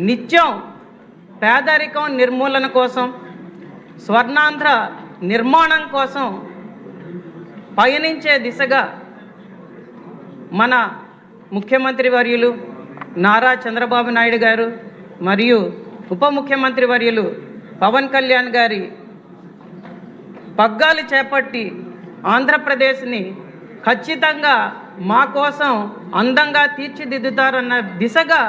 నిత్యం పేదరికం నిర్మూలన కోసం స్వర్ణాంధ్ర నిర్మాణం కోసం పయనించే దిశగా మన ముఖ్యమంత్రి వర్యులు నారా చంద్రబాబు నాయుడు గారు మరియు ఉప ముఖ్యమంత్రి వర్యులు పవన్ కళ్యాణ్ గారి పగ్గాలు చేపట్టి ఆంధ్రప్రదేశ్ని ఖచ్చితంగా మా కోసం అందంగా తీర్చిదిద్దుతారన్న దిశగా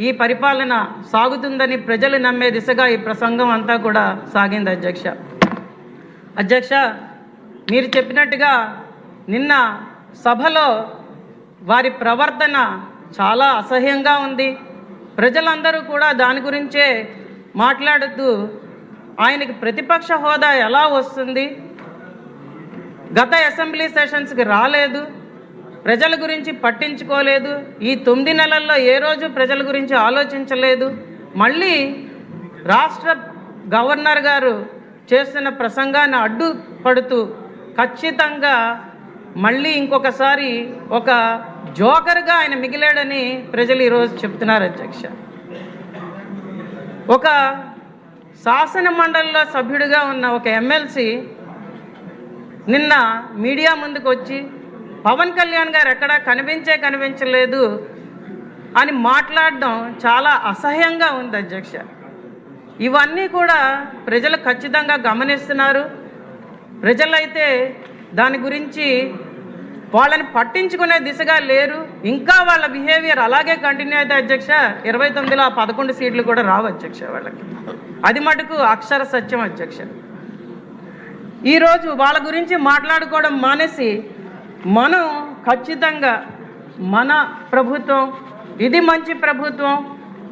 ఈ పరిపాలన సాగుతుందని ప్రజలు నమ్మే దిశగా ఈ ప్రసంగం అంతా కూడా సాగింది అధ్యక్ష. అధ్యక్ష మీరు చెప్పినట్టుగా నిన్న సభలో వారి ప్రవర్తన చాలా అసహ్యంగా ఉంది. ప్రజలందరూ కూడా దాని గురించే మాట్లాడుతూ ఆయనకి ప్రతిపక్ష హోదా ఎలా వస్తుంది? గత అసెంబ్లీ సెషన్స్కి రాలేదు. ప్రజల గురించి పట్టించుకోలేదు. ఈ తొమ్మిది నెలల్లో ఏ రోజు ప్రజల గురించి ఆలోచించలేదు. మళ్ళీ రాష్ట్ర గవర్నర్ గారు చేస్తున్న ప్రసంగాన్ని అడ్డుపడుతూ ఖచ్చితంగా మళ్ళీ ఇంకొకసారి ఒక జోకర్గా ఆయన మిగిలాడని ప్రజలు ఈరోజు చెప్తున్నారు అధ్యక్ష. ఒక శాసన మండలిలో సభ్యుడిగా ఉన్న ఒక ఎమ్మెల్సీ నిన్న మీడియా ముందుకు వచ్చి పవన్ కళ్యాణ్ గారు ఎక్కడా కనిపించే కనిపించలేదు అని మాట్లాడడం చాలా అసహ్యంగా ఉంది అధ్యక్ష. ఇవన్నీ కూడా ప్రజలు ఖచ్చితంగా గమనిస్తున్నారు. ప్రజలైతే దాని గురించి వాళ్ళని పట్టించుకునే దిశగా లేరు. ఇంకా వాళ్ళ బిహేవియర్ అలాగే కంటిన్యూ అయితే అధ్యక్ష ఇరవై తొమ్మిదిలో ఆ పదకొండు సీట్లు కూడా రావు అధ్యక్ష వాళ్ళకి. అది మటుకు అక్షర సత్యం అధ్యక్ష. ఈరోజు వాళ్ళ గురించి మాట్లాడుకోవడం మానేసి మనం ఖచ్చితంగా మన ప్రభుత్వం ఇది మంచి ప్రభుత్వం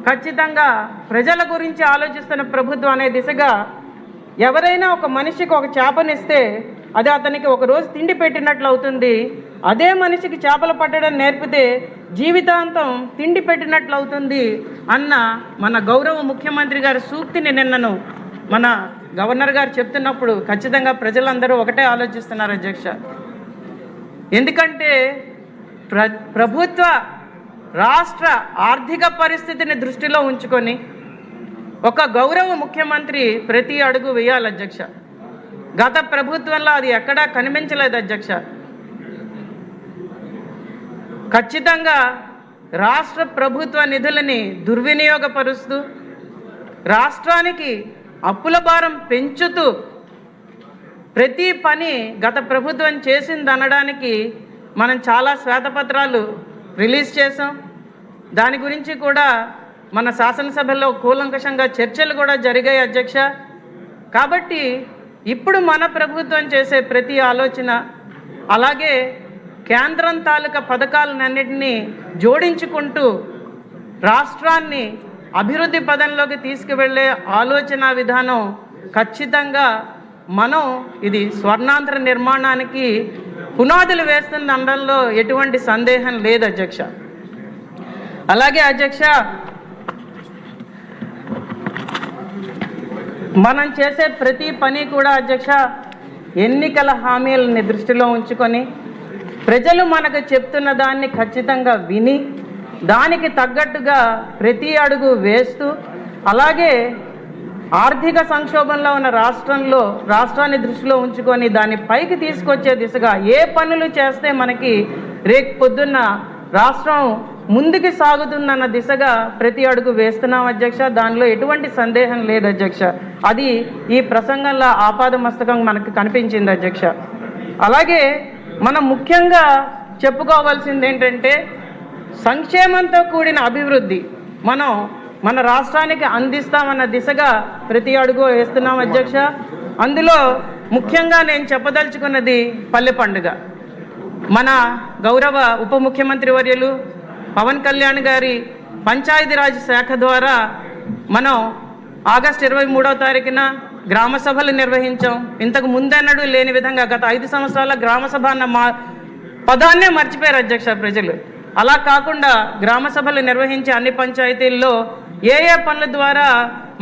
ఖచ్చితంగా ప్రజల గురించి ఆలోచిస్తున్న ప్రభుత్వం అనే దిశగా ఎవరైనా ఒక మనిషికి ఒక చేపనిస్తే అది అతనికి ఒక రోజు తిండి పెట్టినట్లు అవుతుంది. అదే మనిషికి చేపలు పట్టడం నేర్పితే జీవితాంతం తిండి పెట్టినట్లు అవుతుంది అన్న మన గౌరవ ముఖ్యమంత్రి గారి సూక్తిని నిన్నను మన గవర్నర్ గారు చెప్తున్నప్పుడు ఖచ్చితంగా ప్రజలందరూ ఒకటే ఆలోచిస్తున్నారు అధ్యక్ష. ఎందుకంటే ప్ర ప్రభుత్వ రాష్ట్ర ఆర్థిక పరిస్థితిని దృష్టిలో ఉంచుకొని ఒక గౌరవ ముఖ్యమంత్రి ప్రతి అడుగు వేయాలి అధ్యక్ష. గత ప్రభుత్వంలో అది ఎక్కడా కనిపించలేదు అధ్యక్ష. ఖచ్చితంగా రాష్ట్ర ప్రభుత్వ నిధులని దుర్వినియోగపరుస్తూ రాష్ట్రానికి అప్పుల భారం పెంచుతూ ప్రతి పని గత ప్రభుత్వం చేసింది అనడానికి మనం చాలా శ్వేతపత్రాలు రిలీజ్ చేసాం దాని గురించి కూడా మన శాసనసభలో కూలంకషంగా చర్చలు కూడా జరిగాయి అధ్యక్ష. కాబట్టి ఇప్పుడు మన ప్రభుత్వం చేసే ప్రతి ఆలోచన అలాగే కేంద్రం తాలూకా పథకాలన్నింటినీ జోడించుకుంటూ రాష్ట్రాన్ని అభివృద్ధి పదంలోకి తీసుకువెళ్ళే ఆలోచన విధానం ఖచ్చితంగా మనం ఇది స్వర్ణాంధ్ర నిర్మాణానికి పునాదులు వేస్తున్న అనడంలో ఎటువంటి సందేహం లేదు అధ్యక్ష. అలాగే అధ్యక్ష మనం చేసే ప్రతి పని కూడా అధ్యక్ష ఎన్నికల హామీలని దృష్టిలో ఉంచుకొని ప్రజలు మనకు చెప్తున్న దాన్ని ఖచ్చితంగా విని దానికి తగ్గట్టుగా ప్రతి అడుగు వేస్తూ అలాగే ఆర్థిక సంక్షోభంలో ఉన్న రాష్ట్రంలో రాష్ట్రాన్ని దృష్టిలో ఉంచుకొని దాన్ని పైకి తీసుకొచ్చే దిశగా ఏ పనులు చేస్తే మనకి రేపు పొద్దున్న రాష్ట్రం ముందుకు సాగుతుందన్న దిశగా ప్రతి అడుగు వేస్తున్నాం అధ్యక్ష. దానిలో ఎటువంటి సందేహం లేదు అధ్యక్ష. అది ఈ ప్రసంగంలో ఆపాద మస్తకం మనకు కనిపించింది అధ్యక్ష. అలాగే మనం ముఖ్యంగా చెప్పుకోవాల్సింది ఏంటంటే సంక్షేమంతో కూడిన అభివృద్ధి మనం మన రాష్ట్రానికి అందిస్తామన్న దిశగా ప్రతి అడుగు వేస్తున్నాం అధ్యక్ష. అందులో ముఖ్యంగా నేను చెప్పదలుచుకున్నది పల్లె పండుగ. మన గౌరవ ఉప ముఖ్యమంత్రి వర్యులు పవన్ కళ్యాణ్ గారి పంచాయతీరాజ్ శాఖ ద్వారా మనం ఆగస్ట్ ఇరవై మూడవ తారీఖున గ్రామ సభలు నిర్వహించాం. ఇంతకు ముందెన్నడూ లేని విధంగా గత ఐదు సంవత్సరాల గ్రామ సభ అన్న మా పదాన్నే మర్చిపోయారు అధ్యక్ష ప్రజలు. అలా కాకుండా గ్రామ సభలు నిర్వహించే అన్ని పంచాయతీల్లో ఏ ఏ పనుల ద్వారా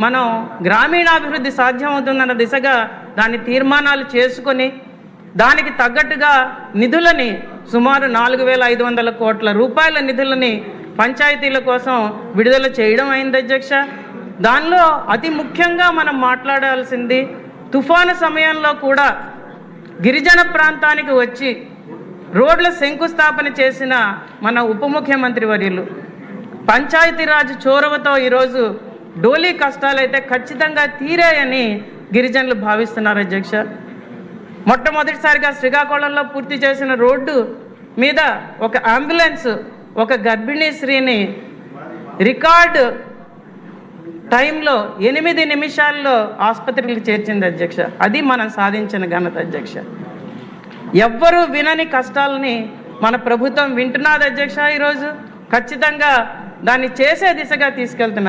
మనం గ్రామీణాభివృద్ధి సాధ్యమవుతుందన్న దిశగా దాని తీర్మానాలు చేసుకొని దానికి తగ్గట్టుగా నిధులని సుమారు నాలుగు వేల ఐదు వందల కోట్ల రూపాయల నిధులని పంచాయతీల కోసం విడుదల చేయడం అయింది అధ్యక్ష. దానిలో అతి ముఖ్యంగా మనం మాట్లాడాల్సింది తుఫాను సమయంలో కూడా గిరిజన ప్రాంతానికి వచ్చి రోడ్ల శంకుస్థాపన చేసిన మన ఉప ముఖ్యమంత్రి వర్యులు పంచాయతీరాజ్ చొరవతో ఈరోజు డోలీ కష్టాలు అయితే ఖచ్చితంగా తీరాయని గిరిజనులు భావిస్తున్నారు అధ్యక్ష. మొట్టమొదటిసారిగా శ్రీకాకుళంలో పూర్తి చేసిన రోడ్డు మీద ఒక అంబులెన్స్ ఒక గర్భిణీ స్త్రీని రికార్డు టైంలో ఎనిమిది నిమిషాల్లో ఆసుపత్రికి చేర్చింది అధ్యక్ష. అది మనం సాధించిన ఘనత అధ్యక్ష. ఎవ్వరూ వినని కష్టాలని మన ప్రభుత్వం వింటున్నది అధ్యక్ష ఈరోజు. ఖచ్చితంగా దాన్ని చేసే దిశగా తీసుకెళ్తున్నారు.